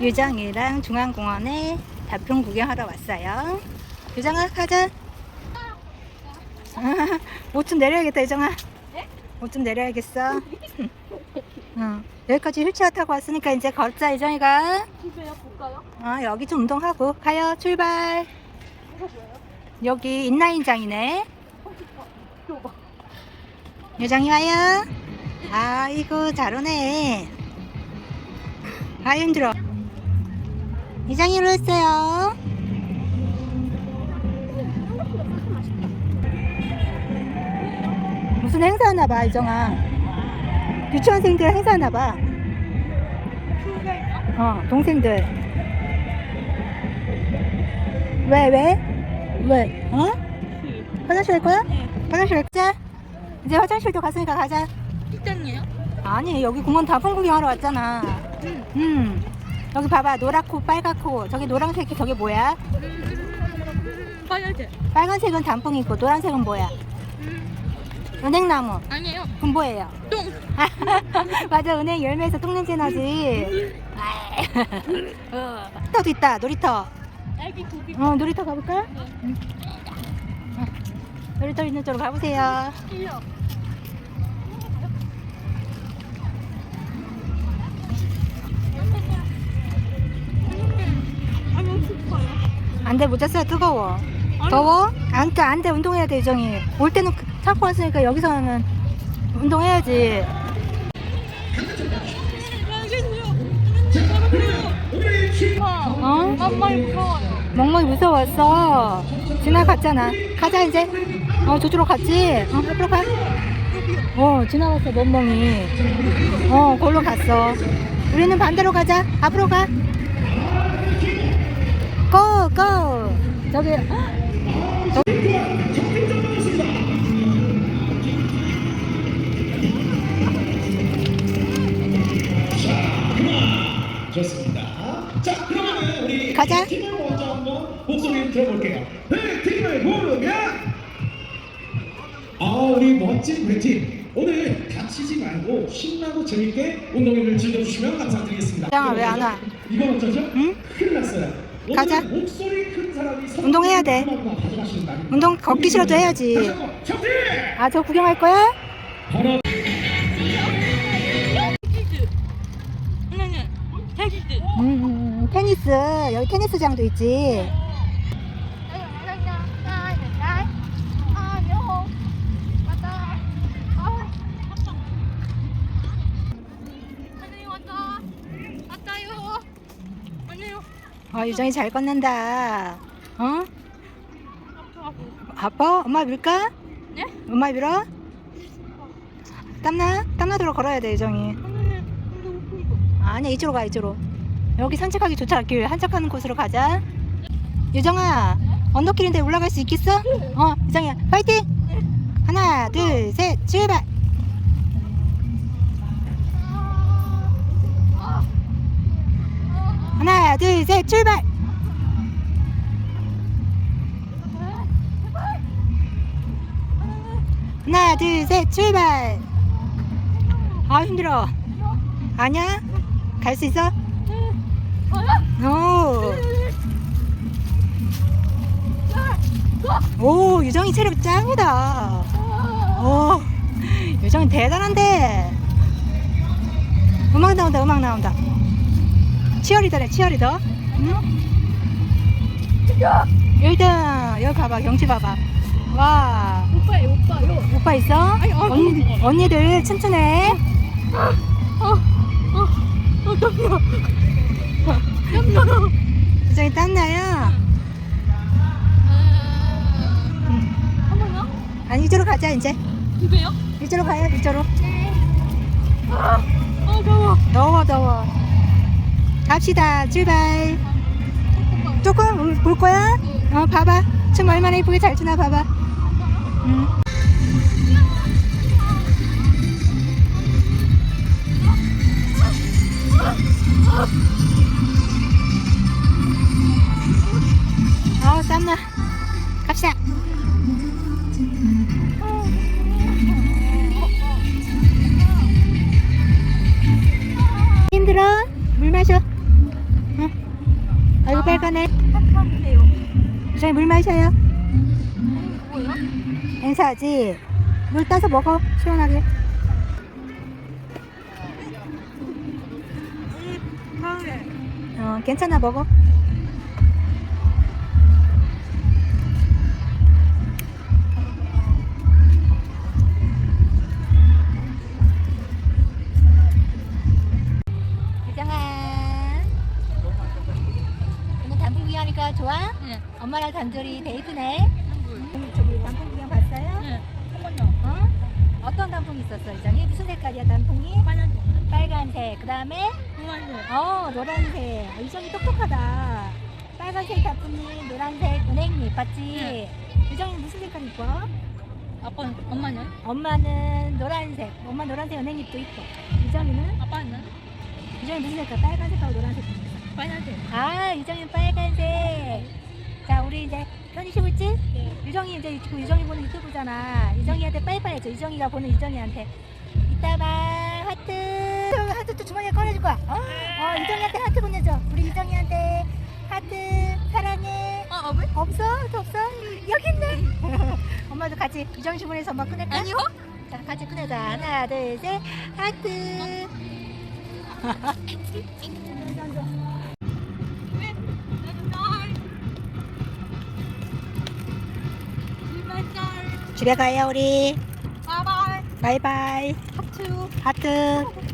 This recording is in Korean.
유정이랑 중앙공원에 다평 구경하러 왔어요. 유정아 가자. 옷 좀 내려야겠다 유정아. 옷 좀 내려야겠어. 응. 여기까지 휠체어 타고 왔으니까 이제 걷자 유정이가. 집에요? 볼까요? 아 여기 좀 운동하고 가요 출발. 여기 인라인장이네. 유정이 와요. 아이고 잘 오네. 아유 힘들어. 이장이 일어났어요. 무슨 행사하나 봐 이정아. 유치원생들 행사하나 봐. 어 동생들. 왜 왜? 왜? 어? 화장실 갈 거야? 화장실 가자. 이제 화장실도 갔으니까 가자. 식당이에요? 아니 여기 공원 다풍 구경하러 왔잖아. 음. 여기 봐봐 노랗고 빨갛고 저기 노란색이 저게 뭐야? 빨간색. 빨간색은 단풍이고 노란색은 뭐야? 은행나무. 아니에요. 뭐예요? 똥. 맞아 은행 열매에서 똥냄새 나지. 어. 놀이터도 있다 놀이터. 애기 고기. 어 놀이터 가볼까? 응. 어, 놀이터 있는 쪽으로 가보세요. 안돼 모자 써야 뜨거워. 더워? 안, 돼, 안 돼, 운동해야 돼, 유정이. 올 때는 참고 왔으니까 여기서는 운동해야지. 어? 무서워요. 멍멍이 무서웠어. 지나갔잖아. 가자, 이제. 어, 저쪽으로 갔지? 어, 앞으로 가. 어, 지나갔어, 멍멍이. 어, 골로 갔어. 우리는 반대로 가자. 앞으로 가. 고, 고. 저기, 좋습니다. 자, 그러면 우리 가자. 팀을 먼저 한번 목소리 들어볼게요. 네, 팀을 아, 우리 멋진 우리 팀. 오늘 다치지 말고 신나고 재밌게 운동회를 즐겨주시면 감사드리겠습니다. 짱아, 왜안 와? 이건 어쩌죠? 응? 큰일 났어요. 가자. 운동해야 돼. 운동 걷기 싫어도 해야지. 아, 저 구경할 거야? 아니 치즈. 음, 음, 테니스. 여기 테니스장도 있지. 어, 유정이 잘 걷는다. 어? 아빠? 엄마 밀까? 네? 엄마 밀어? 땀나? 땀나도록 걸어야 돼, 유정이. 아니야, 이쪽으로 가, 이쪽으로. 여기 산책하기 좋다, 길. 한적하는 곳으로 가자. 유정아, 언덕길인데 올라갈 수 있겠어? 어, 유정이야, 파이팅! 하나, 둘, 셋, 출발! 하나, 둘, 셋, 출발! 하나, 둘, 셋, 출발! 아, 힘들어. 아니야? 갈 수 있어? 오. 오, 유정이 체력 짱이다. 오, 유정이 대단한데. 음악 나온다, 음악 나온다. 치어리더네, 치어리더. 응? 1등. 여기 봐봐, 경치 봐봐. 와, 오빠예요, 오빠 요. 오빠 있어? 아니, 어, 언니, 언니들 튼튼해. 어, 땀나. 땀나. 유정이 땀나요? 한 번요? 아니, 이쪽으로 가자, 이제. 이거요? 이쪽으로 가요, 이쪽으로. 아, 더워. 더워, 더워. 갑시다, 출발. 조금 울- 볼 거야? 어, 봐봐. 춤 얼마나 이쁘게 잘 추나 봐봐. 응. 어, 땀나. 갑시다. 힘들어? 물 마셔. 빨간애. 탁하세요. 유정이 물 마셔요. 뭐예요? 행사하지. 물 따서 먹어. 시원하게. 어, 괜찮아 먹어. 좋아? 네. 엄마랑 단둘이 데이트네. 음, 저기 단풍 구경 봤어요? 네. 어? 어떤 단풍이 있었어, 유정이? 무슨 색깔이야, 단풍이? 빨간색. 빨간색. 그 다음에 노란색. 어 노란색 아, 유정이 똑똑하다 빨간색 단풍잎 노란색 은행잎 봤지? 유정이 무슨 색깔 입고? 아빠, 엄마는? 엄마는 노란색 엄마 노란색 은행잎도 있고 유정이는? 아빠는? 유정이 무슨 색깔? 빨간색하고 노란색 빨간색. 아 유정이는 빨간색 자 우리 이제 편의점 있지? 네. 유정이 이제 그 유정이 보는 유튜브잖아 유정이한테 빠이빠이 해줘 유정이가 보는 유정이한테 이따 봐 하트 하트 또 주머니에 꺼내줄 거야 어? 어 유정이한테 하트 보내줘 우리 유정이한테 하트 사랑해 어, 어물? 없어? 또 없어? 여기 있네 엄마도 같이 유정이 주머니에서 엄마 꺼낼까? 아니요? 자 같이 꺼내자 하나 둘 셋 하트 집에 가요 우리 바이바이. 바이바이 하트. 하트